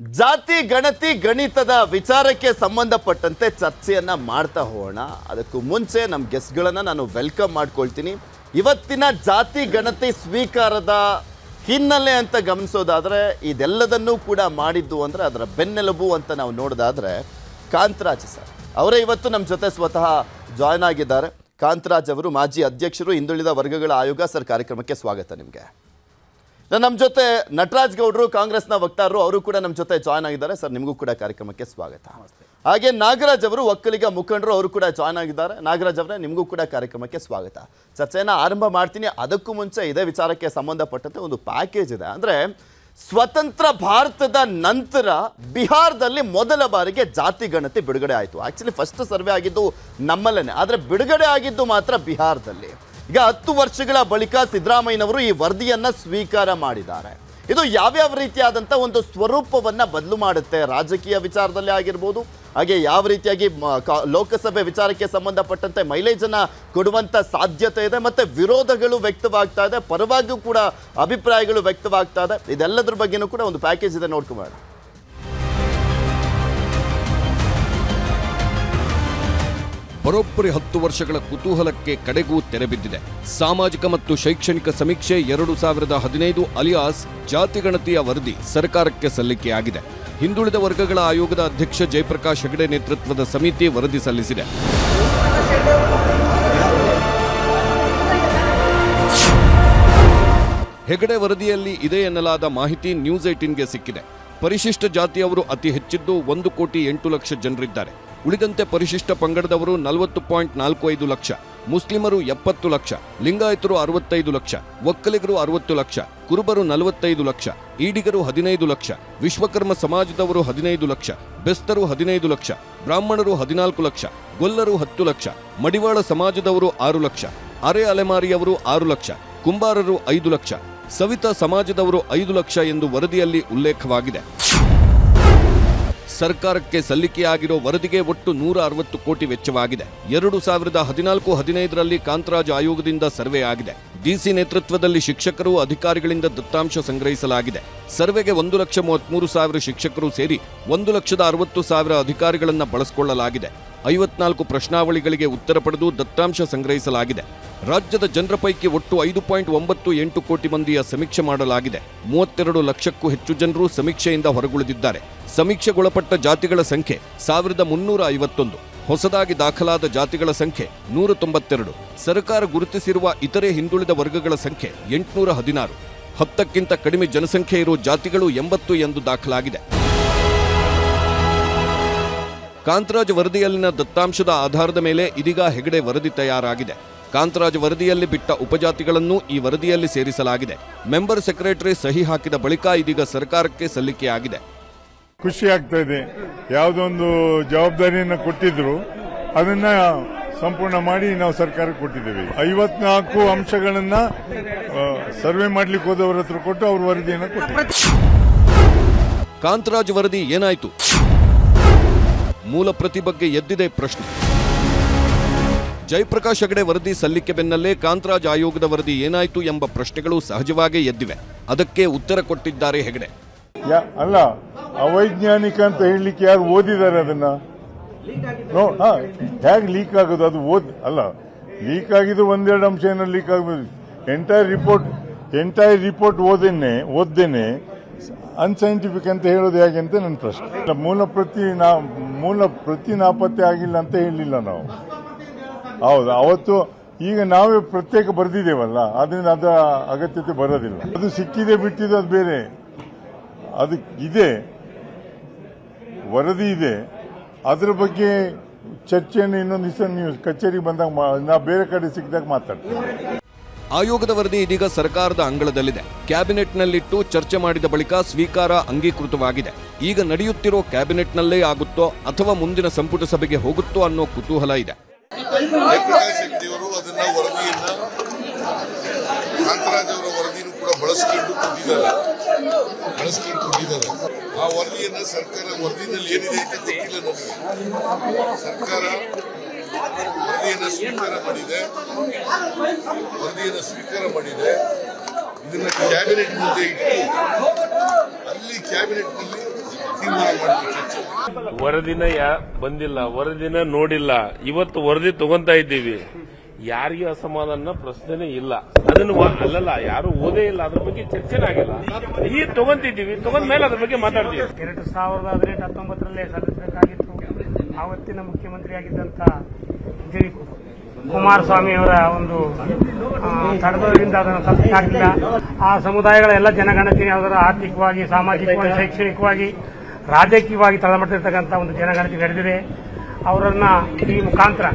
ಜಾತಿ, ಗಣತಿ, ಗಣಿತದ ವಿಚಾರಕ್ಕೆ ಸಂಬಂಧಪಟ್ಟಂತೆ ಚರ್ಚೆಯನ್ನ ಮಾಡ್ತಾ ಹೋಗೋಣ. ಅದಕ್ಕೂ ಮುಂಚೆ ನಮ್ಮ ಗೆಸ್ಟ್ಗಳನ್ನ ನಾನು ವೆಲ್ಕಮ್ ಮಾಡ್ಕೊಳ್ತೀನಿ. ಇವತ್ತಿನ ಜಾತಿ, ಗಣತಿ ಸ್ವೀಕಾರದ ಹಿನ್ನೆಲೆ ಅಂತ ಗಮನಿಸೋದಾದ್ರೆ, ಇದೆಲ್ಲದನ್ನೂ ಕೂಡ ಮಾಡಿದ್ದು ಅಂದ್ರೆ ಅದರ ಬೆನ್ನೆಲುಬು ಅಂತ ನಾವು ನೋಡೋದಾದ್ರೆ ಕಾಂತರಾಜ್ ಸರ್. ಅವರೇ ಇವತ್ತು ನಮ್ಮ ಜೊತೆ ಸ್ವತಃ ಜಾಯ್ನ್ ಆಗಿದ್ದಾರೆ. ಕಾಂತರಾಜ್ ಅವರು ಮಾಜಿ ಅಧ್ಯಕ್ಷರು, ಹಿಂದುಳಿದ ವರ್ಗಗಳ ಆಯೋಗ ಸರ್ ಕಾರ್ಯಕ್ರಮಕ್ಕೆ ಸ್ವಾಗತ ನಿಮಗೆ. ನಮ್ಮ ಜೊತೆ ನಟರಾಜ್ ಗೌಡ್ರು ಕಾಂಗ್ರೆಸ್ನ ವಕ್ತಾರರು ಅವರು ಕೂಡ ನಮ್ಮ ಜೊತೆ ಜಾಯ್ನ್ ಆಗಿದ್ದಾರೆ. ಸರ್ ನಿಮಗೂ ಕೂಡ ಕಾರ್ಯಕ್ರಮಕ್ಕೆ ಸ್ವಾಗತ. ಹಾಗೆ ನಾಗರಾಜ್ ಅವರು ಒಕ್ಕಲಿಗ ಮುಖಂಡರು ಅವರು ಕೂಡ ಜಾಯ್ನ್ ಆಗಿದ್ದಾರೆ. ನಾಗರಾಜ್ ಅವರೇ ನಿಮಗೂ ಕೂಡ ಕಾರ್ಯಕ್ರಮಕ್ಕೆ ಸ್ವಾಗತ. ಚರ್ಚೆಯನ್ನು ಆರಂಭ ಮಾಡ್ತೀನಿ. ಅದಕ್ಕೂ ಮುಂಚೆ ಇದೇ ವಿಚಾರಕ್ಕೆ ಸಂಬಂಧಪಟ್ಟಂತೆ ಒಂದು ಪ್ಯಾಕೇಜ್ ಇದೆ. ಅಂದರೆ ಸ್ವತಂತ್ರ ಭಾರತದ ನಂತರ ಬಿಹಾರದಲ್ಲಿ ಮೊದಲ ಬಾರಿಗೆ ಜಾತಿ ಗಣತಿ ಬಿಡುಗಡೆ ಆಯಿತು. ಆ್ಯಕ್ಚುಲಿ ಫಸ್ಟ್ ಸರ್ವೆ ಆಗಿದ್ದು ನಮ್ಮಲ್ಲೇ ಆದರೆ ಬಿಡುಗಡೆ ಆಗಿದ್ದು ಮಾತ್ರ ಬಿಹಾರದಲ್ಲಿ. ಈಗ ಹತ್ತು ವರ್ಷಗಳ ಬಳಿಕ ಸಿದ್ದರಾಮಯ್ಯನವರು ಈ ವರದಿಯನ್ನ ಸ್ವೀಕಾರ ಮಾಡಿದ್ದಾರೆ. ಇದು ಯಾವ್ಯಾವ ರೀತಿಯಾದಂಥ ಒಂದು ಸ್ವರೂಪವನ್ನ ಬದಲು ಮಾಡುತ್ತೆ ರಾಜಕೀಯ ವಿಚಾರದಲ್ಲಿ ಆಗಿರ್ಬೋದು, ಹಾಗೆ ಯಾವ ರೀತಿಯಾಗಿ ಲೋಕಸಭೆ ವಿಚಾರಕ್ಕೆ ಸಂಬಂಧಪಟ್ಟಂತೆ ಮೈಲೇಜನ್ನ ಕೊಡುವಂತ ಸಾಧ್ಯತೆ ಇದೆ ಮತ್ತೆ ವಿರೋಧಗಳು ವ್ಯಕ್ತವಾಗ್ತಾ ಇದೆ, ಪರವಾಗಿಯೂ ಕೂಡ ಅಭಿಪ್ರಾಯಗಳು ವ್ಯಕ್ತವಾಗ್ತಾ ಇದೆ. ಇದೆಲ್ಲದ್ರ ಬಗ್ಗೆನೂ ಕೂಡ ಒಂದು ಪ್ಯಾಕೇಜ್ ಇದೆ ನೋಡ್ಕೊಂಬೇಡ ಬರೋಬ್ಬರಿ ಹತ್ತು ವರ್ಷಗಳ ಕುತೂಹಲಕ್ಕೆ ಕಡೆಗೂ ತೆರೆಬಿದ್ದಿದೆ ಸಾಮಾಜಿಕ ಮತ್ತು ಶೈಕ್ಷಣಿಕ ಸಮೀಕ್ಷೆ ಎರಡು ಸಾವಿರದ ಹದಿನೈದು ಅಲಿಯಾಸ್ ಜಾತಿಗಣತಿಯ ವರದಿ ಸರ್ಕಾರಕ್ಕೆ ಸಲ್ಲಿಕೆಯಾಗಿದೆ ಹಿಂದುಳಿದ ವರ್ಗಗಳ ಆಯೋಗದ ಅಧ್ಯಕ್ಷ ಜಯಪ್ರಕಾಶ್ ಹೆಗಡೆ ನೇತೃತ್ವದ ಸಮಿತಿ ವರದಿ ಸಲ್ಲಿಸಿದೆ. ಹೆಗಡೆ ವರದಿಯಲ್ಲಿ ಇದೆ ಎನ್ನಲಾದ ಮಾಹಿತಿ ನ್ಯೂಸ್ ಏಟಿನ್ಗೆ ಸಿಕ್ಕಿದೆ. ಪರಿಶಿಷ್ಟ ಜಾತಿಯವರು ಅತಿ ಹೆಚ್ಚಿದ್ದು ಒಂದು ಕೋಟಿ ಎಂಟು ಲಕ್ಷ ಜನರಿದ್ದಾರೆ. ಉಳಿದಂತೆ ಪರಿಶಿಷ್ಟ ಪಂಗಡದವರು ನಲವತ್ತು ಪಾಯಿಂಟ್ ನಾಲ್ಕು ಐದು ಲಕ್ಷ, ಮುಸ್ಲಿಮರು ಎಪ್ಪತ್ತು ಲಕ್ಷ, ಲಿಂಗಾಯತರು ಅರವತ್ತೈದು ಲಕ್ಷ, ಒಕ್ಕಲಿಗರು ಅರವತ್ತು ಲಕ್ಷ, ಕುರುಬರು ನಲವತ್ತೈದು ಲಕ್ಷ, ಈಡಿಗರು ಹದಿನೈದು ಲಕ್ಷ, ವಿಶ್ವಕರ್ಮ ಸಮಾಜದವರು ಹದಿನೈದು ಲಕ್ಷ, ಬೆಸ್ತರು ಹದಿನೈದು ಲಕ್ಷ, ಬ್ರಾಹ್ಮಣರು ಹದಿನಾಲ್ಕು ಲಕ್ಷ, ಗೊಲ್ಲರು ಹತ್ತು ಲಕ್ಷ, ಮಡಿವಾಳ ಸಮಾಜದವರು ಆರು ಲಕ್ಷ, ಅರೆ ಅಲೆಮಾರಿಯವರು ಆರು ಲಕ್ಷ, ಕುಂಬಾರರು ಐದು ಲಕ್ಷ, ಸವಿತಾ ಸಮಾಜದವರು ಐದು ಲಕ್ಷ ಎಂದು ವರದಿಯಲ್ಲಿ ಉಲ್ಲೇಖವಾಗಿದೆ. ಸರ್ಕಾರಕ್ಕೆ ಸಲ್ಲಿಕೆಯಾಗಿರೋ ವರದಿಗೆ ಒಟ್ಟು ನೂರ ಅರವತ್ತು ಕೋಟಿ ವೆಚ್ಚವಾಗಿದೆ. ಎರಡು ಸಾವಿರದ ಹದಿನಾಲ್ಕು ಹದಿನೈದರಲ್ಲಿ ಕಾಂತರಾಜ್ ಆಯೋಗದಿಂದ ಸರ್ವೆ ಆಗಿದೆ. ಡಿಸಿ ನೇತೃತ್ವದಲ್ಲಿ ಶಿಕ್ಷಕರು, ಅಧಿಕಾರಿಗಳಿಂದ ದತ್ತಾಂಶ ಸಂಗ್ರಹಿಸಲಾಗಿದೆ. ಸರ್ವೆಗೆ ಒಂದು ಲಕ್ಷ ಮೂವತ್ಮೂರು ಸಾವಿರ ಶಿಕ್ಷಕರು ಸೇರಿ ಒಂದು ಲಕ್ಷದ ಅರವತ್ತು ಸಾವಿರ ಅಧಿಕಾರಿಗಳನ್ನು ಬಳಸಿಕೊಳ್ಳಲಾಗಿದೆ. ಐವತ್ನಾಲ್ಕು ಪ್ರಶ್ನಾವಳಿಗಳಿಗೆ ಉತ್ತರ ಪಡೆದು ದತ್ತಾಂಶ ಸಂಗ್ರಹಿಸಲಾಗಿದೆ. ರಾಜ್ಯದ ಜನರ ಪೈಕಿ ಒಟ್ಟು ಐದು ಪಾಯಿಂಟ್ ಒಂಬತ್ತು ಎಂಟು ಕೋಟಿ ಮಂದಿಯ ಸಮೀಕ್ಷೆ ಮಾಡಲಾಗಿದೆ. ಮೂವತ್ತೆರಡು ಲಕ್ಷಕ್ಕೂ ಹೆಚ್ಚು ಜನರು ಸಮೀಕ್ಷೆಯಿಂದ ಹೊರಗುಳಿದಿದ್ದಾರೆ. ಸಮೀಕ್ಷೆಗೊಳಪಟ್ಟ ಜಾತಿಗಳ ಸಂಖ್ಯೆ ಸಾವಿರದ ಮುನ್ನೂರ ಐವತ್ತೊಂದು. ಹೊಸದಾಗಿ ದಾಖಲಾದ ಜಾತಿಗಳ ಸಂಖ್ಯೆ ನೂರ ತೊಂಬತ್ತೆರಡು. ಸರ್ಕಾರ ಗುರುತಿಸಿರುವ ಇತರೆ ಹಿಂದುಳಿದ ವರ್ಗಗಳ ಸಂಖ್ಯೆ ಎಂಟುನೂರ ಹದಿನಾರು. ಹತ್ತಕ್ಕಿಂತ ಕಡಿಮೆ ಜನಸಂಖ್ಯೆ ಇರುವ ಜಾತಿಗಳು ಎಂಬತ್ತು ಎಂದು ದಾಖಲಾಗಿದೆ. ಕಾಂತರಾಜ್ ವರದಿಯಲ್ಲಿನ ದತ್ತಾಂಶದ ಆಧಾರದ ಮೇಲೆ ಇದೀಗ ಹೆಗಡೆ ವರದಿ ತಯಾರಾಗಿದೆ. ಕಾಂತರಾಜ್ ವರದಿಯಲ್ಲಿ ಬಿಟ್ಟ ಉಪಜಾತಿಗಳನ್ನು ಈ ವರದಿಯಲ್ಲಿ ಸೇರಿಸಲಾಗಿದೆ. ಮೆಂಬರ್ ಸೆಕ್ರೆಟರಿ ಸಹಿ ಹಾಕಿದ ಬಳಿಕ ಇದೀಗ ಸರ್ಕಾರಕ್ಕೆ ಸಲ್ಲಿಕೆಯಾಗಿದೆ. ಖುಷಿ ಆಗ್ತಾ ಇದೆ. ಯಾವುದೊಂದು ಜವಾಬ್ದಾರಿಯನ್ನು ಕೊಟ್ಟಿದ್ರು ಅದನ್ನ ಸಂಪೂರ್ಣ ಮಾಡಿ ನಾವು ಸರ್ಕಾರಕ್ಕೆ ಕೊಟ್ಟಿದ್ದೇವೆ. ಐವತ್ನಾಲ್ಕು ಅಂಶಗಳನ್ನ ಸರ್ವೆ ಮಾಡ್ಲಿಕ್ಕೆ ಹೋದವರ ಹತ್ರ ಕೊಟ್ಟು ಅವರು ವರದಿಯನ್ನು ಕೊಟ್ಟಿದ್ದಾರೆ. ಕಾಂತರಾಜ್ ವರದಿ ಏನಾಯ್ತು? ಮೂಲ ಪ್ರತಿ ಬಗ್ಗೆ ಎದ್ದಿದೆ ಪ್ರಶ್ನೆ. ಜಯಪ್ರಕಾಶ್ ಹೆಗಡೆ ವರದಿ ಸಲ್ಲಿಕೆ ಬೆನ್ನಲ್ಲೇ ಕಾಂತರಾಜ್ ಆಯೋಗದ ವರದಿ ಏನಾಯಿತು ಎಂಬ ಪ್ರಶ್ನೆಗಳು ಸಹಜವಾಗೇ ಎದ್ದಿವೆ. ಅದಕ್ಕೆ ಉತ್ತರ ಕೊಟ್ಟಿದ್ದಾರೆ ಹೆಗಡೆ. ಅಲ್ಲ, ಅವೈಜ್ಞಾನಿಕ ಅಂತ ಹೇಳಲಿಕ್ಕೆ ಯಾರು ಓದಿದ್ದಾರೆ ಅದನ್ನ? ಹೇಗೆ ಲೀಕ್ ಆಗೋದು? ಅದು ಓದ್, ಅಲ್ಲ ಲೀಕ್ ಆಗಿದ್ದು ಒಂದೆರಡು ಅಂಶ ಏನೋ ಲೀಕ್ ಆಗ್ಬೋದು. ಎಂಟೈರ್ ರಿಪೋರ್ಟ್ ಎಂಟೈರ್ ರಿಪೋರ್ಟ್ ಓದೇನೆ ಓದ್ದೇನೆ ಅನ್ಸೈಂಟಿಫಿಕ್ ಅಂತ ಹೇಳೋದು ಹೇಗೆ ಅಂತ ನನ್ನ ಪ್ರಶ್ನೆ. ಮೂಲ ಪ್ರತಿ ನಾ ಮೂಲ ಪ್ರತಿ ನಾಪತ್ತೆ ಆಗಿಲ್ಲ ಅಂತ ಹೇಳಲಿಲ್ಲ ನಾವು. ಹೌದು, ಅವತ್ತು ಈಗ ನಾವೇ ಪ್ರತ್ಯೇಕ ಬರೆದಿದ್ದೇವಲ್ಲ, ಅದರಿಂದ ಅದರ ಅಗತ್ಯತೆ ಬರೋದಿಲ್ಲ. ಅದು ಸಿಕ್ಕಿದೆ ಬಿಟ್ಟಿದ್ದು ಅದು ಬೇರೆ. ಅದು ಇದೆ, ವರದಿ ಇದೆ. ಅದರ ಬಗ್ಗೆ ಚರ್ಚೆಯನ್ನು ಇನ್ನೊಂದು ದಿವಸ ನೀವು ಕಚೇರಿಗೆ ಬಂದಾಗ ನಾ ಬೇರೆ ಕಡೆ ಸಿಕ್ಕಿದಾಗ ಮಾತಾಡ್ತೀನಿ. ಆಯೋಗದ ವರದಿ ಇದೀಗ ಸರ್ಕಾರದ ಅಂಗಳದಲ್ಲಿದೆ. ಕ್ಯಾಬಿನೆಟ್ನಲ್ಲಿಟ್ಟು ಚರ್ಚೆ ಮಾಡಿದ ಬಳಿಕ ಸ್ವೀಕಾರ ಅಂಗೀಕೃತವಾಗಿದೆ. ಈಗ ನಡೆಯುತ್ತಿರೋ ಕ್ಯಾಬಿನೆಟ್ನಲ್ಲೇ ಆಗುತ್ತೋ ಅಥವಾ ಮುಂದಿನ ಸಂಪುಟ ಸಭೆಗೆ ಹೋಗುತ್ತೋ ಅನ್ನೋ ಕುತೂಹಲ ಇದೆ. ಆ ವರದಿಯನ್ನ ಸರ್ಕಾರ, ವರದಿನಲ್ಲಿ ಏನಿದೆ ಅಂತ ಗೊತ್ತಿಲ್ಲ ನಮಗೆ. ಸರ್ಕಾರ ವರದಿಯನ್ನ ಸ್ವೀಕಾರ ಮಾಡಿದೆ. ವರದಿಯನ್ನು ಸ್ವೀಕಾರ ಮಾಡಿದೆ. ಇದನ್ನು ಕ್ಯಾಬಿನೆಟ್ ಮುಂದೆ ಇಟ್ಟು ಅಲ್ಲಿ ಕ್ಯಾಬಿನೆಟ್ನಲ್ಲಿ ತೀರ್ಮಾನ ವರದಿನ ಯಾ ಬಂದಿಲ್ಲ ವರದಿನ ನೋಡಿಲ್ಲ. ಇವತ್ತು ವರದಿ ತಗೊಂತಾ ಇದ್ದೀವಿ. ಯಾರಿಗೂ ಅಸಮಾಧಾನ ಪ್ರಶ್ನೆ ಇಲ್ಲ. ಅದನ್ನು ಅಲ್ಲಲ್ಲ ಯಾರು ಓದೇ ಇಲ್ಲ ಅದ್ರ ಬಗ್ಗೆ ಚರ್ಚೆ ಆಗಿಲ್ಲ. ಈ ತಗೊಂತಿದ್ದೀವಿ ತಗೊಂಡ ಮೇಲೆ ಅದ್ರ ಬಗ್ಗೆ ಮಾತಾಡ್ತೀವಿ. ಎರಡು ಸಾವಿರದ ಹದಿನೆಂಟು ಹತ್ತೊಂಬತ್ತರಲ್ಲೇ ಸಲ್ಲಿಸಬೇಕಾಗಿತ್ತು. ಆವತ್ತಿನ ಮುಖ್ಯಮಂತ್ರಿಯಾಗಿದ್ದಂಥ ಕುಮಾರಸ್ವಾಮಿ ಅವರ ಒಂದು ತಡೆದೋದ್ರಿಂದ ಅದನ್ನು ತಪ್ಪಿಸಾಗಲಿಲ್ಲ ಆ ಸಮುದಾಯಗಳ ಎಲ್ಲ ಜನಗಣತಿ ಅದರ ಆರ್ಥಿಕವಾಗಿ, ಸಾಮಾಜಿಕವಾಗಿ, ಶೈಕ್ಷಣಿಕವಾಗಿ, ರಾಜಕೀಯವಾಗಿ ತಳಮಟ್ಟಿರ್ತಕ್ಕಂಥ ಒಂದು ಜನಗಣತಿ ನಡೆದಿದೆ. ಅವರನ್ನ ಈ ಮುಖಾಂತರ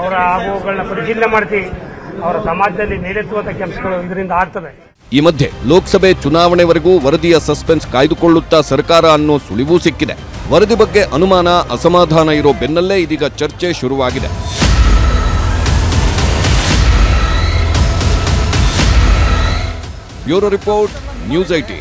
ಅವರ ಆಗುವುಗಳನ್ನ ಪರಿಶೀಲನೆ ಮಾಡಿಸಿ ಅವರ ಸಮಾಜದಲ್ಲಿ ಮೇಲೆತ್ತುವಂಥ ಕೆಲಸಗಳು ಇದರಿಂದ ಆಗ್ತದೆ. ಈ ಮಧ್ಯೆ ಲೋಕಸಭೆ ಚುನಾವಣೆವರೆಗೂ ವರದಿಯ ಸಸ್ಪೆನ್ಸ್ ಕಾಯ್ದುಕೊಳ್ಳುತ್ತಾ ಸರ್ಕಾರ ಅನ್ನೋ ಸುಳಿವೂ ಸಿಕ್ಕಿದೆ. ವರದಿ ಬಗ್ಗೆ ಅನುಮಾನ, ಅಸಮಾಧಾನ ಇರೋ ಬೆನ್ನಲ್ಲೇ ಇದೀಗ ಚರ್ಚೆ ಶುರುವಾಗಿದೆ. ಬ್ಯೂರೋ ರಿಪೋರ್ಟ್, ನ್ಯೂಸ್ ಐಟಿ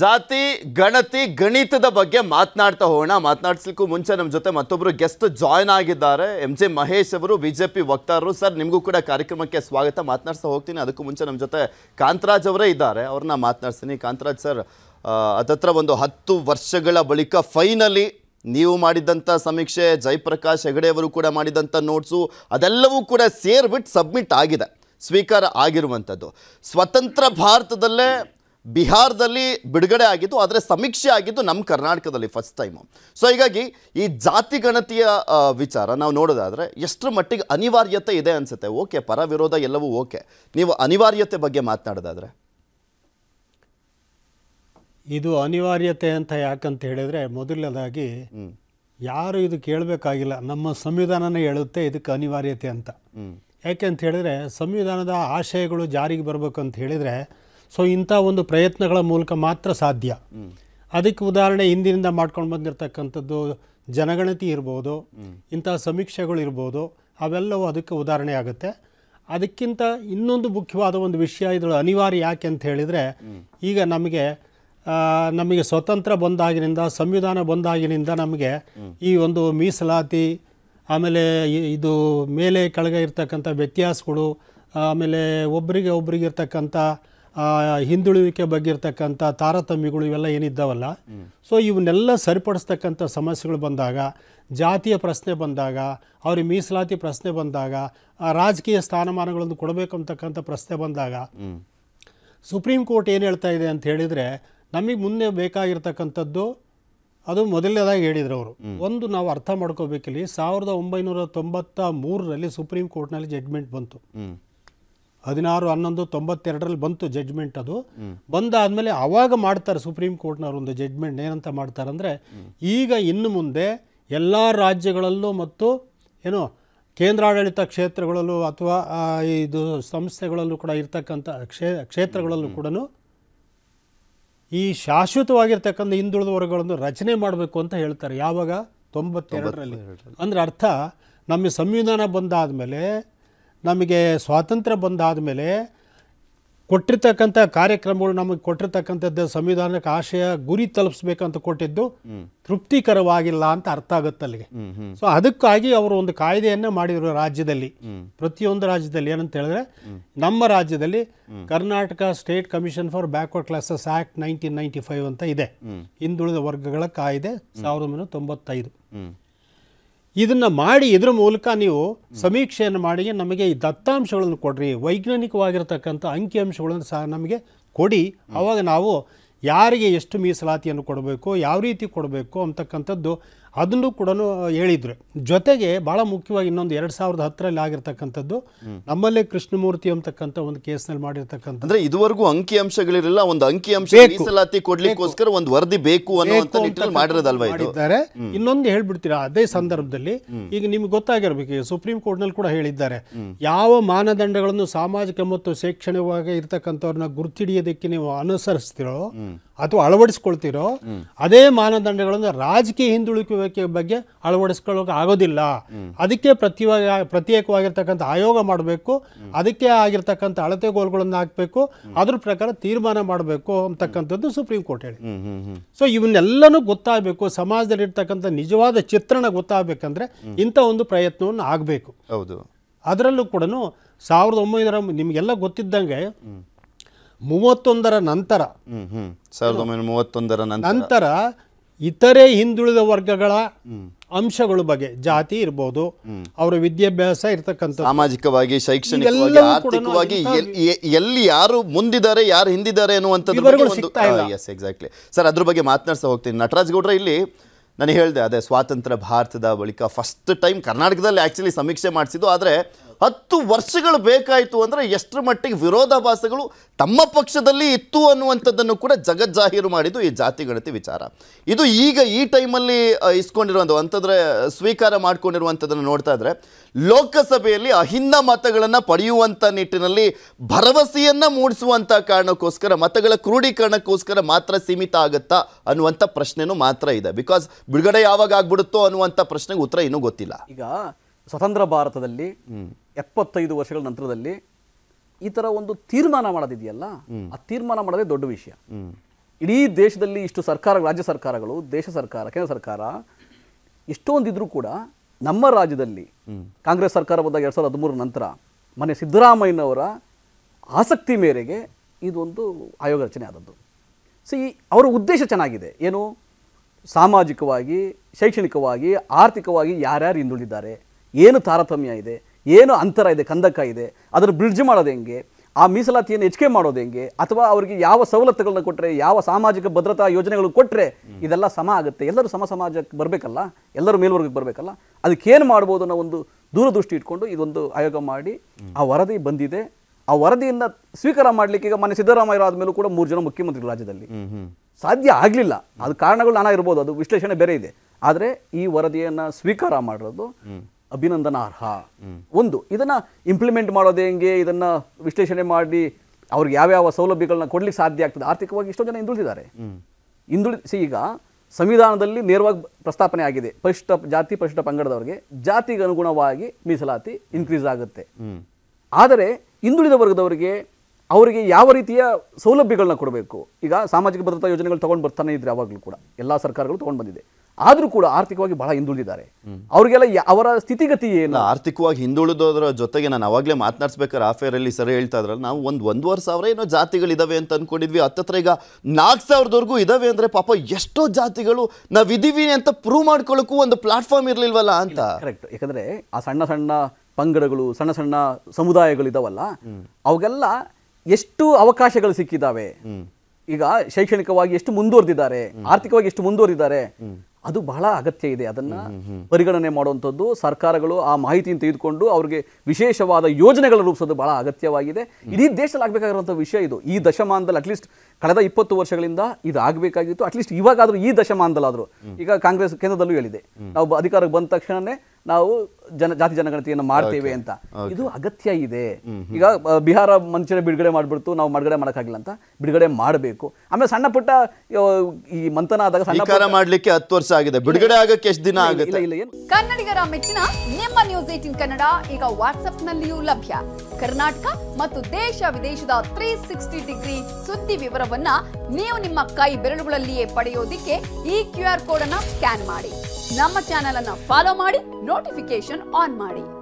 ಜಾತಿ, ಗಣತಿ, ಗಣಿತದ ಬಗ್ಗೆ ಮಾತನಾಡ್ತಾ ಹೋಗೋಣ. ಮಾತನಾಡಿಸ್ಲಿಕ್ಕೂ ಮುಂಚೆ ನಮ್ಮ ಜೊತೆ ಮತ್ತೊಬ್ಬರು ಗೆಸ್ಟ್ ಜಾಯ್ನ್ ಆಗಿದ್ದಾರೆ. ಎಂ ಜೆ ಮಹೇಶ್ ಅವರು, ಬಿಜೆಪಿ ವಕ್ತಾರರು. ಸರ್, ನಿಮಗೂ ಕೂಡ ಕಾರ್ಯಕ್ರಮಕ್ಕೆ ಸ್ವಾಗತ. ಮಾತನಾಡ್ತಾ ಹೋಗ್ತೀನಿ. ಅದಕ್ಕೂ ಮುಂಚೆ ನಮ್ಮ ಜೊತೆ ಕಾಂತರಾಜ್ ಅವರೇ ಇದ್ದಾರೆ. ಅವ್ರನ್ನ ಮಾತನಾಡ್ತೀನಿ ಕಾಂತರಾಜ್ ಸರ್ ಅದತ್ರ ಒಂದು ಹತ್ತು ವರ್ಷಗಳ ಬಳಿಕ ಫೈನಲಿ ನೀವು ಮಾಡಿದಂಥ ಸಮೀಕ್ಷೆ, ಜಯಪ್ರಕಾಶ್ ಹೆಗಡೆಯವರು ಕೂಡ ಮಾಡಿದಂಥ ನೋಟ್ಸು ಅದೆಲ್ಲವೂ ಕೂಡ ಸೇರ್ಬಿಟ್ಟು ಸಬ್ಮಿಟ್ ಆಗಿದೆ. ಸ್ವೀಕಾರ ಆಗಿರುವಂಥದ್ದು. ಸ್ವತಂತ್ರ ಭಾರತದಲ್ಲೇ ಬಿಹಾರದಲ್ಲಿ ಬಿಡುಗಡೆ ಆಗಿದ್ದು ಆದರೆ ಸಮೀಕ್ಷೆ ಆಗಿದ್ದು ನಮ್ಮ ಕರ್ನಾಟಕದಲ್ಲಿ ಫಸ್ಟ್ ಟೈಮು ಸೊ ಹೀಗಾಗಿ ಈ ಜಾತಿ ಗಣತಿಯ ವಿಚಾರ ನಾವು ನೋಡೋದಾದರೆ ಎಷ್ಟರ ಮಟ್ಟಿಗೆ ಅನಿವಾರ್ಯತೆ ಇದೆ ಅನಿಸುತ್ತೆ. ಓಕೆ ಪರ ವಿರೋಧ ಎಲ್ಲವೂ ಓಕೆ. ನೀವು ಅನಿವಾರ್ಯತೆ ಬಗ್ಗೆ ಮಾತನಾಡೋದಾದರೆ. ಇದು ಅನಿವಾರ್ಯತೆ ಅಂತ ಯಾಕಂತ ಹೇಳಿದರೆ ಮೊದಲನೇದಾಗಿ ಯಾರು ಇದು ಕೇಳಬೇಕಾಗಿಲ್ಲ. ನಮ್ಮ ಸಂವಿಧಾನನೇ ಹೇಳುತ್ತೆ ಇದಕ್ಕೆ ಅನಿವಾರ್ಯತೆ ಅಂತ. ಯಾಕೆ ಅಂತ ಹೇಳಿದರೆ ಸಂವಿಧಾನದ ಆಶಯಗಳು ಜಾರಿಗೆ ಬರಬೇಕು ಅಂತ ಹೇಳಿದರೆ, ಸೊ ಇಂಥ ಒಂದು ಪ್ರಯತ್ನಗಳ ಮೂಲಕ ಮಾತ್ರ ಸಾಧ್ಯ. ಅದಕ್ಕೆ ಉದಾಹರಣೆ ಹಿಂದಿನಿಂದ ಮಾಡ್ಕೊಂಡು ಬಂದಿರತಕ್ಕಂಥದ್ದು ಜನಗಣತಿ ಇರ್ಬೋದು, ಇಂಥ ಸಮೀಕ್ಷೆಗಳು ಇರ್ಬೋದು, ಅವೆಲ್ಲವೂ ಅದಕ್ಕೆ ಉದಾಹರಣೆ ಆಗುತ್ತೆ. ಅದಕ್ಕಿಂತ ಇನ್ನೊಂದು ಮುಖ್ಯವಾದ ಒಂದು ವಿಷಯ ಇದು ಅನಿವಾರ್ಯ ಯಾಕೆ ಅಂತ ಹೇಳಿದರೆ, ಈಗ ನಮಗೆ ನಮಗೆ ಸ್ವತಂತ್ರ ಬಂದಾಗಿನಿಂದ, ಸಂವಿಧಾನ ಬಂದಾಗಿನಿಂದ ನಮಗೆ ಈ ಒಂದು ಮೀಸಲಾತಿ ಆಮೇಲೆ ಇದು ಮೇಲೆ ಕೆಳಗೆ ಇರ್ತಕ್ಕಂಥ ವ್ಯತ್ಯಾಸಗಳು ಆಮೇಲೆ ಒಬ್ಬರಿಗೆ ಒಬ್ರಿಗೆ ಇರ್ತಕ್ಕಂಥ ಹಿಂದುಳಿವಿಕೆ ಬಗ್ಗೆ ಇರ್ತಕ್ಕಂಥ ತಾರತಮ್ಯಗಳು ಇವೆಲ್ಲ ಏನಿದ್ದಾವಲ್ಲ ಸೊ ಇವನ್ನೆಲ್ಲ ಸರಿಪಡಿಸ್ತಕ್ಕಂಥ ಸಮಸ್ಯೆಗಳು ಬಂದಾಗ ಜಾತಿಯ ಪ್ರಶ್ನೆ ಬಂದಾಗ ಅವ್ರಿಗೆ ಮೀಸಲಾತಿ ಪ್ರಶ್ನೆ ಬಂದಾಗ ಆ ರಾಜಕೀಯ ಸ್ಥಾನಮಾನಗಳನ್ನು ಕೊಡಬೇಕು ಅಂತಕ್ಕಂಥ ಪ್ರಶ್ನೆ ಬಂದಾಗ ಸುಪ್ರೀಂ ಕೋರ್ಟ್ ಏನು ಹೇಳ್ತಾ ಇದೆ ಅಂತ ಹೇಳಿದರೆ ನಮಗೆ ಮುಂದೆ ಬೇಕಾಗಿರ್ತಕ್ಕಂಥದ್ದು ಅದು ಮೊದಲನೇದಾಗಿ ಹೇಳಿದ್ರು ಅವರು. ಒಂದು ನಾವು ಅರ್ಥ ಮಾಡ್ಕೋಬೇಕಿಲ್ಲಿ ಸಾವಿರದ ಒಂಬೈನೂರ ತೊಂಬತ್ತ ಮೂರರಲ್ಲಿ ಸುಪ್ರೀಂ ಕೋರ್ಟ್ನಲ್ಲಿ ಜಡ್ಜ್ಮೆಂಟ್ ಬಂತು. ಹದಿನಾರು ಹನ್ನೊಂದು ತೊಂಬತ್ತೆರಡರಲ್ಲಿ ಬಂತು ಜಡ್ಜ್ಮೆಂಟ್ ಅದು. ಬಂದಾದಮೇಲೆ ಅವಾಗ ಮಾಡ್ತಾರೆ ಸುಪ್ರೀಂ ಕೋರ್ಟ್ನವ್ರು ಒಂದು ಜಡ್ಜ್ಮೆಂಟ್ ಏನಂತ ಮಾಡ್ತಾರೆ ಅಂದರೆ ಈಗ ಇನ್ನು ಮುಂದೆ ಎಲ್ಲ ರಾಜ್ಯಗಳಲ್ಲೂ ಮತ್ತು ಏನು ಕೇಂದ್ರಾಡಳಿತ ಕ್ಷೇತ್ರಗಳಲ್ಲೂ ಅಥವಾ ಇದು ಸಂಸ್ಥೆಗಳಲ್ಲೂ ಕೂಡ ಇರ್ತಕ್ಕಂಥ ಕ್ಷೇ ಕ್ಷೇತ್ರಗಳಲ್ಲೂ ಕೂಡ ಈ ಶಾಶ್ವತವಾಗಿರ್ತಕ್ಕಂಥ ಹಿಂದುಳಿದ ವರ್ಗಗಳನ್ನು ರಚನೆ ಮಾಡಬೇಕು ಅಂತ ಹೇಳ್ತಾರೆ. ಯಾವಾಗ? ತೊಂಬತ್ತೆರಡರಲ್ಲಿ. ಅಂದ್ರೆ ಅರ್ಥ ನಮಗೆ ಸಂವಿಧಾನ ಬಂದಾದ ಮೇಲೆ ನಮಗೆ ಸ್ವಾತಂತ್ರ್ಯ ಬಂದಾದಮೇಲೆ ಕೊಟ್ಟಿರ್ತಕ್ಕಂಥ ಕಾರ್ಯಕ್ರಮಗಳು ನಮಗೆ ಕೊಟ್ಟಿರ್ತಕ್ಕಂಥದ್ದು ಸಂವಿಧಾನಕ್ಕೆ ಆಶಯ ಗುರಿ ತಲುಪಿಸ್ಬೇಕಂತ ಕೊಟ್ಟಿದ್ದು ತೃಪ್ತಿಕರವಾಗಿಲ್ಲ ಅಂತ ಅರ್ಥ ಆಗುತ್ತೆ ಅಲ್ಲಿಗೆ. ಸೊ ಅದಕ್ಕಾಗಿ ಅವರು ಒಂದು ಕಾಯ್ದೆಯನ್ನ ಮಾಡಿದ್ರು ರಾಜ್ಯದಲ್ಲಿ. ಪ್ರತಿಯೊಂದು ರಾಜ್ಯದಲ್ಲಿ ಏನಂತ ಹೇಳಿದ್ರೆ ನಮ್ಮ ರಾಜ್ಯದಲ್ಲಿ Karnataka state commission for backward classes act nineteen ninety five ಅಂತ ಇದೆ. ಹಿಂದುಳಿದ ವರ್ಗಗಳ ಕಾಯ್ದೆ ಸಾವಿರದ ಒಂಬೈನೂರ ತೊಂಬತ್ತೈದು. ಇದನ್ನ ಮಾಡಿ ಇದ್ರ ಮೂಲಕ ನೀವು ಸಮೀಕ್ಷೆಯನ್ನು ಮಾಡಿ ನಮಗೆ ಈ ದತ್ತಾಂಶಗಳನ್ನು ಕೊಡ್ರಿ. ವೈಜ್ಞಾನಿಕವಾಗಿರ್ತಕ್ಕಂಥ ಅಂಕಿಅಂಶಗಳನ್ನು ಸಹ ನಮಗೆ ಕೊಡಿ. ಆವಾಗ ನಾವು ಯಾರಿಗೆ ಎಷ್ಟು ಮೀಸಲಾತಿಯನ್ನು ಕೊಡಬೇಕು, ಯಾವ ರೀತಿ ಕೊಡಬೇಕು ಅಂತಕ್ಕಂಥದ್ದು ಅದನ್ನು ಕೂಡ ಹೇಳಿದ್ರು. ಜೊತೆಗೆ ಭಾಳ ಮುಖ್ಯವಾಗಿ ಇನ್ನೊಂದು ಎರಡು ಸಾವಿರದ ಹತ್ತರಲ್ಲಿ ಆಗಿರ್ತಕ್ಕಂಥದ್ದು ನಮ್ಮಲ್ಲೇ ಕೃಷ್ಣಮೂರ್ತಿ ಅಂತಕ್ಕಂಥ ಒಂದು ಕೇಸ್ನಲ್ಲಿ ಮಾಡಿರ್ತಕ್ಕಂಥ ಅಂದ್ರೆ ಇದುವರೆಗೂ ಅಂಕಿ ಅಂಶಗಳಿರಲಿಲ್ಲ ಒಂದು ಅಂಕಿ ಅಂಶ. ಮೀಸಲಾತಿ ಕೊಡ್ಲಿಕ್ಕೋಸ್ಕರ ಒಂದು ವರದಿ ಬೇಕು ಅನ್ನುವಂತ ನಿಟ್ಟಿನಲ್ಲಿ ಮಾಡಿರೋದಲ್ವಾ ಮಾಡಿದ್ದಾರೆ. ಇನ್ನೊಂದು ಹೇಳ್ಬಿಡ್ತೀರಾ ಅದೇ ಸಂದರ್ಭದಲ್ಲಿ ಈಗ ನಿಮ್ಗೆ ಗೊತ್ತಾಗಿರ್ಬೇಕು ಸುಪ್ರೀಂ ಸುಪ್ರೀಂ ಕೋರ್ಟ್ನಲ್ಲಿ ಕೂಡ ಹೇಳಿದ್ದಾರೆ. ಯಾವ ಮಾನದಂಡಗಳನ್ನು ಸಾಮಾಜಿಕ ಮತ್ತು ಶೈಕ್ಷಣಿಕವಾಗಿ ಇರ್ತಕ್ಕಂಥವ್ರನ್ನ ಗುರ್ತಿಡಿಯೋದಕ್ಕೆ ನೀವು ಅನುಸರಿಸ್ತಿರೋ ಅಥವಾ ಅಳವಡಿಸ್ಕೊಳ್ತಿರೋ ಅದೇ ಮಾನದಂಡಗಳನ್ನು ರಾಜಕೀಯ ಹಿಂದುಳಿಕೆ ಬಗ್ಗೆ ಅಳವಡಿಸ್ಕೊಳ್ಳೋಕೆ ಆಗೋದಿಲ್ಲ. ಅದಕ್ಕೆ ಪ್ರತಿವಾಗಿ ಪ್ರತ್ಯೇಕವಾಗಿರ್ತಕ್ಕಂಥ ಆಯೋಗ ಮಾಡಬೇಕು ಅದಕ್ಕೆ ಆಗಿರ್ತಕ್ಕಂಥ ಅಳತೆಗೋಲುಗಳನ್ನು ಹಾಕಬೇಕು ಅದ್ರ ಪ್ರಕಾರ ತೀರ್ಮಾನ ಮಾಡಬೇಕು ಅಂತಕ್ಕಂಥದ್ದು ಸುಪ್ರೀಂ ಕೋರ್ಟ್ ಹೇಳಿ. ಸೊ ಇವನ್ನೆಲ್ಲನೂ ಗೊತ್ತಾಗಬೇಕು ಸಮಾಜದಲ್ಲಿರ್ತಕ್ಕಂಥ ನಿಜವಾದ ಚಿತ್ರಣ ಗೊತ್ತಾಗಬೇಕಂದ್ರೆ ಇಂಥ ಒಂದು ಪ್ರಯತ್ನವನ್ನು ಆಗಬೇಕು. ಹೌದು. ಅದರಲ್ಲೂ ಕೂಡ ಸಾವಿರದ ಒಂಬೈನೂರ ನಿಮಗೆಲ್ಲ ಗೊತ್ತಿದ್ದಂಗೆ ಮೂವತ್ತೊಂದರ ನಂತರ. ಸಾವಿರದ ಒಂಬೈನೂರ ಮೂವತ್ತೊಂದರ ನಂತರ. ಇತರೆ ಹಿಂದುಳಿದ ವರ್ಗಗಳ ಅಂಶಗಳ ಬಗ್ಗೆ ಜಾತಿ ಇರ್ಬೋದು ಅವರ ವಿದ್ಯಾಭ್ಯಾಸ ಇರ್ತಕ್ಕಂಥ ಸಾಮಾಜಿಕವಾಗಿ ಶೈಕ್ಷಣಿಕವಾಗಿ ಆರ್ಥಿಕವಾಗಿ ಎಲ್ಲಿ ಯಾರು ಮುಂದಿದ್ದಾರೆ ಯಾರು ಹಿಂದಿದ್ದಾರೆ ಎಸ್ ಎಕ್ಸಾಕ್ಟ್ಲಿ ಸರ್ ಅದ್ರ ಬಗ್ಗೆ ಮಾತನಾಡ್ತಾ ಹೋಗ್ತೀನಿ. ನಟರಾಜ್ ಗೌಡ್ರ ಇಲ್ಲಿ ನಾನು ಹೇಳಿದೆ ಅದೇ ಸ್ವಾತಂತ್ರ್ಯ ಭಾರತದ ಬಳಿಕ ಫಸ್ಟ್ ಟೈಮ್ ಕರ್ನಾಟಕದಲ್ಲಿ ಆ್ಯಕ್ಚುಲಿ ಸಮೀಕ್ಷೆ ಮಾಡಿಸಿದ್ದು. ಆದರೆ ಹತ್ತು ವರ್ಷಗಳು ಬೇಕಾಯಿತು ಅಂದರೆ ಎಷ್ಟರ ಮಟ್ಟಿಗೆ ವಿರೋಧಾಭಾಸಗಳು ತಮ್ಮ ಪಕ್ಷದಲ್ಲಿ ಇತ್ತು ಅನ್ನುವಂಥದ್ದನ್ನು ಕೂಡ ಜಗಜ್ಜಾಹೀರು ಮಾಡಿದ್ದು ಈ ಜಾತಿ ಗಣತಿ ವಿಚಾರ. ಇದು ಈಗ ಈ ಟೈಮಲ್ಲಿ ಇಸ್ಕೊಂಡಿರುವಂಥ ಅಂತಂದರೆ ಸ್ವೀಕಾರ ಮಾಡಿಕೊಂಡಿರುವಂಥದ್ದನ್ನು ನೋಡ್ತಾ ಇದ್ರೆ, ಲೋಕಸಭೆಯಲ್ಲಿ ಅಹಿಂದ ಮತಗಳನ್ನು ಪಡೆಯುವಂಥ ನಿಟ್ಟಿನಲ್ಲಿ ಭರವಸೆಯನ್ನು ಮೂಡಿಸುವಂಥ ಕಾರಣಕ್ಕೋಸ್ಕರ, ಮತಗಳ ಕ್ರೋಢೀಕರಣಕ್ಕೋಸ್ಕರ ಮಾತ್ರ ಸೀಮಿತ ಆಗುತ್ತಾ ಅನ್ನುವಂಥ ಪ್ರಶ್ನೆನೂ ಮಾತ್ರ ಇದೆ. ಬಿಕಾಸ್ ಬಿಡುಗಡೆ ಯಾವಾಗ ಆಗ್ಬಿಡುತ್ತೋ ಅನ್ನುವಂಥ ಪ್ರಶ್ನೆಗೆ ಉತ್ತರ ಇನ್ನೂ ಗೊತ್ತಿಲ್ಲ. ಈಗ ಸ್ವತಂತ್ರ ಭಾರತದಲ್ಲಿ ಎಪ್ಪತ್ತೈದು ವರ್ಷಗಳ ನಂತರದಲ್ಲಿ ಈ ತರ ಒಂದು ತೀರ್ಮಾನ ಮಾಡೋದಿದೆಯಲ್ಲ? ಆ ತೀರ್ಮಾನ ಮಾಡೋದೇ ದೊಡ್ಡ ವಿಷಯ. ಇಡೀ ದೇಶದಲ್ಲಿ ಇಷ್ಟು ಸರ್ಕಾರ ರಾಜ್ಯ ಸರ್ಕಾರಗಳು ದೇಶ ಸರ್ಕಾರ ಕೇಂದ್ರ ಸರ್ಕಾರ ಎಷ್ಟೊಂದಿದ್ರು ಕೂಡ ನಮ್ಮ ರಾಜ್ಯದಲ್ಲಿ ಕಾಂಗ್ರೆಸ್ ಸರ್ಕಾರ ಬಂದಾಗ ಎರಡ್ ಸಾವಿರದ ಹದಿಮೂರರ ನಂತರ ಮನೆ ಸಿದ್ದರಾಮಯ್ಯನವರ ಆಸಕ್ತಿ ಮೇರೆಗೆ ಇದೊಂದು ಆಯೋಗ ರಚನೆ ಆದದ್ದು. ಸಿ ಅವರ ಉದ್ದೇಶ ಚೆನ್ನಾಗಿದೆ. ಏನು? ಸಾಮಾಜಿಕವಾಗಿ ಶೈಕ್ಷಣಿಕವಾಗಿ ಆರ್ಥಿಕವಾಗಿ ಯಾರ್ಯಾರು ಹಿಂದುಳಿದಿದ್ದಾರೆ? ಏನು ತಾರತಮ್ಯ ಇದೆ ಏನು ಅಂತರ ಇದೆ ಕಂದಕ ಇದೆ ಅದನ್ನು ಬ್ರಿಡ್ಜ್ ಮಾಡೋದು ಹೆಂಗೆ ಆ ಮೀಸಲಾತಿಯನ್ನು ಹೆಚ್ಚಿಗೆ ಮಾಡೋದು ಹೆಂಗೆ ಅಥವಾ ಅವರಿಗೆ ಯಾವ ಸವಲತ್ತುಗಳನ್ನ ಕೊಟ್ಟರೆ ಯಾವ ಸಾಮಾಜಿಕ ಭದ್ರತಾ ಯೋಜನೆಗಳು ಕೊಟ್ಟರೆ ಇದೆಲ್ಲ ಸಮ ಆಗುತ್ತೆ. ಎಲ್ಲರೂ ಸಮ ಸಮಾಜಕ್ಕೆ ಬರಬೇಕಲ್ಲ? ಎಲ್ಲರೂ ಮೇಲ್ವರ್ಗಕ್ಕೆ ಬರಬೇಕಲ್ಲ? ಅದಕ್ಕೇನು ಮಾಡ್ಬೋದು ಅನ್ನೋ ಒಂದು ದೂರದೃಷ್ಟಿ ಇಟ್ಕೊಂಡು ಇದೊಂದು ಆಯೋಗ ಮಾಡಿ ಆ ವರದಿ ಬಂದಿದೆ. ಆ ವರದಿಯಿಂದ ಸ್ವೀಕಾರ ಮಾಡಲಿಕ್ಕೆ ಈಗ ಮನೆ ಸಿದ್ದರಾಮಯ್ಯ ಆದ್ಮೇಲೂ ಕೂಡ ಮೂರು ಜನ ಮುಖ್ಯಮಂತ್ರಿಗಳು ರಾಜ್ಯದಲ್ಲಿ. ಸಾಧ್ಯ ಆಗಲಿಲ್ಲ. ಅದು ಕಾರಣಗಳು ನಾನಾ ಇರ್ಬೋದು ಅದು ವಿಶ್ಲೇಷಣೆ ಬೇರೆ ಇದೆ. ಆದರೆ ಈ ವರದಿಯನ್ನ ಸ್ವೀಕಾರ ಮಾಡಿರೋದು ಅಭಿನಂದನಾರ್ಹ. ಒಂದು ಇದನ್ನ ಇಂಪ್ಲಿಮೆಂಟ್ ಮಾಡೋದು ಹೆಂಗೆ? ಇದನ್ನ ವಿಶ್ಲೇಷಣೆ ಮಾಡಿ ಅವ್ರಿಗೆ ಯಾವ್ಯಾವ ಸೌಲಭ್ಯಗಳನ್ನ ಕೊಡ್ಲಿಕ್ಕೆ ಸಾಧ್ಯ ಆಗ್ತದೆ? ಆರ್ಥಿಕವಾಗಿ ಎಷ್ಟೋ ಜನ ಹಿಂದುಳಿದಿದ್ದಾರೆ. ಹಿಂದುಳಿಸಿ ಈಗ ಸಂವಿಧಾನದಲ್ಲಿ ನೇರವಾಗಿ ಪ್ರಸ್ತಾಪನೆ ಆಗಿದೆ. ಪರಿಶಿಷ್ಟ ಜಾತಿ ಪರಿಶಿಷ್ಟ ಪಂಗಡದವರಿಗೆ ಜಾತಿಗೆ ಅನುಗುಣವಾಗಿ ಮೀಸಲಾತಿ ಇನ್ಕ್ರೀಸ್ ಆಗುತ್ತೆ. ಆದರೆ ಹಿಂದುಳಿದ ವರ್ಗದವರಿಗೆ ಅವರಿಗೆ ಯಾವ ರೀತಿಯ ಸೌಲಭ್ಯಗಳನ್ನ ಕೊಡಬೇಕು? ಈಗ ಸಾಮಾಜಿಕ ಭದ್ರತಾ ಯೋಜನೆಗಳು ತಗೊಂಡು ಬರ್ತಾನೆ ಇದ್ರೆ ಯಾವಾಗಲೂ ಕೂಡ ಎಲ್ಲ ಸರ್ಕಾರಗಳು ತಗೊಂಡು ಬಂದಿದೆ. ಆದರೂ ಕೂಡ ಆರ್ಥಿಕವಾಗಿ ಬಹಳ ಹಿಂದುಳಿದಿದ್ದಾರೆ. ಅವರಿಗೆಲ್ಲ ಯಾ- ಅವರ ಸ್ಥಿತಿಗತಿ ಏನು? ಆರ್ಥಿಕವಾಗಿ ಹಿಂದುಳಿದೋದ್ರ ಜೊತೆಗೆ ನಾನು ಅವಾಗಲೇ ಆಫೇರ್ ಅಲ್ಲಿ ಸರಿ ಹೇಳ್ತಾ ಇದ್ರಲ್ಲ ನಾವು ಒಂದು ಒಂದೂವರೆ ಸಾವಿರ ಏನೋ ಜಾತಿಗಳಿದಾವೆ ಅಂತ ಅನ್ಕೊಂಡಿದ್ವಿ. ಹತ್ತತ್ರ ಈಗ ನಾಲ್ಕು ಸಾವಿರದವರೆಗೂ ಇದಾವೆ ಅಂದರೆ ಪಾಪ ಎಷ್ಟೋ ಜಾತಿಗಳು ನಾವು ಇದೀವಿ ಅಂತ ಪ್ರೂವ್ ಮಾಡ್ಕೊಳ್ಳೋಕ್ಕೂ ಒಂದು ಪ್ಲಾಟ್ಫಾರ್ಮ್ ಇರಲಿಲ್ವಲ್ಲ ಅಂತ. ಕರೆಕ್ಟ್ ಯಾಕಂದರೆ ಆ ಸಣ್ಣ ಸಣ್ಣ ಪಂಗಡಗಳು ಸಣ್ಣ ಸಣ್ಣ ಸಮುದಾಯಗಳು ಇದಾವಲ್ಲ ಅವಾಗೆಲ್ಲ ಎಷ್ಟು ಅವಕಾಶಗಳು ಸಿಕ್ಕಿದಾವೆ? ಈಗ ಶೈಕ್ಷಣಿಕವಾಗಿ ಎಷ್ಟು ಮುಂದುವರೆದಿದ್ದಾರೆ, ಆರ್ಥಿಕವಾಗಿ ಎಷ್ಟು ಮುಂದುವರೆದಿದ್ದಾರೆ, ಅದು ಬಹಳ ಅಗತ್ಯ ಇದೆ. ಅದನ್ನ ಪರಿಗಣನೆ ಮಾಡುವಂಥದ್ದು ಸರ್ಕಾರಗಳು ಆ ಮಾಹಿತಿಯನ್ನು ತೆಗೆದುಕೊಂಡು ಅವ್ರಿಗೆ ವಿಶೇಷವಾದ ಯೋಜನೆಗಳ ರೂಪಿಸೋದು ಬಹಳ ಅಗತ್ಯವಾಗಿದೆ. ಇಡೀ ದೇಶದಲ್ಲಿ ಆಗಬೇಕಾಗಿರುವಂಥ ವಿಷಯ ಇದು. ಈ ದಶಮಾನದಲ್ಲಿ ಅಟ್ಲೀಸ್ಟ್ ಕಳೆದ ಇಪ್ಪತ್ತು ವರ್ಷಗಳಿಂದ ಇದು ಆಗಬೇಕಾಗಿತ್ತು ಅಟ್ಲೀಸ್ಟ್ ಇವಾಗಾದ್ರೂ ಈ ದಶಮಾನದಲ್ಲಾದರೂ ಈಗ ಕಾಂಗ್ರೆಸ್ ಕೇಂದ್ರದಲ್ಲೂ ಹೇಳಿದೆ. ನಾವು ಅಧಿಕಾರಕ್ಕೆ ಬಂದ ತಕ್ಷಣನೇ ನಾವು ಜನ ಜಾತಿ ಜನಗಣತಿಯನ್ನು ಮಾಡ್ತೇವೆ ಅಂತ. ಇದು ಅಗತ್ಯ ಇದೆ. ಈಗ ಬಿಹಾರ ಮಂಚನೆ ಬಿಡುಗಡೆ ಮಾಡ್ಬಿಡ್ತು ನಾವು ಮಡಗಡೆ ಮಾಡೋಕ್ಕಾಗಿಲ್ಲ ಅಂತ ಬಿಡುಗಡೆ ಮಾಡಬೇಕು. ಆಮೇಲೆ ಸಣ್ಣ ಪುಟ್ಟ ಈ ಮಂಥನ ಆದಾಗ ಸಣ್ಣ ಮಾಡ್ಲಿಕ್ಕೆ ಹತ್ತು ವರ್ಷ ಆಗಿದೆ. ಬಿಡುಗಡೆ ಆಗಕ್ಕೆ ಎಷ್ಟು ದಿನ ಆಗುತ್ತೆ? ಇಲ್ಲ ಏನು? ಕನ್ನಡಿಗರ ಮೆಚ್ಚಿನ ನಿಮ್ಮ ನ್ಯೂಸ್ ಏಟಿನ್ ಕನ್ನಡ ಈಗ ವಾಟ್ಸ್ಆಪ್ನಲ್ಲಿಯೂ ಲಭ್ಯ. ಕರ್ನಾಟಕ ಮತ್ತು ದೇಶ ವಿದೇಶದ ತ್ರೀ ಸಿಕ್ಸ್ಟಿ ಡಿಗ್ರಿ ಸುದ್ದಿ ವಿವರವನ್ನ ನೀವು ನಿಮ್ಮ ಕೈ ಬೆರಳುಗಳಲ್ಲಿಯೇ ಪಡೆಯೋದಿಕ್ಕೆ ಈ ಕ್ಯೂ ಆರ್ ಕೋಡ್ ಅನ್ನ ಸ್ಕ್ಯಾನ್ ಮಾಡಿ. ನಮ್ಮ ಚಾನೆಲ್ ಅನ್ನ ಫಾಲೋ ಮಾಡಿ ನೋಟಿಫಿಕೇಶನ್ ಆನ್ ಮಾಡಿ.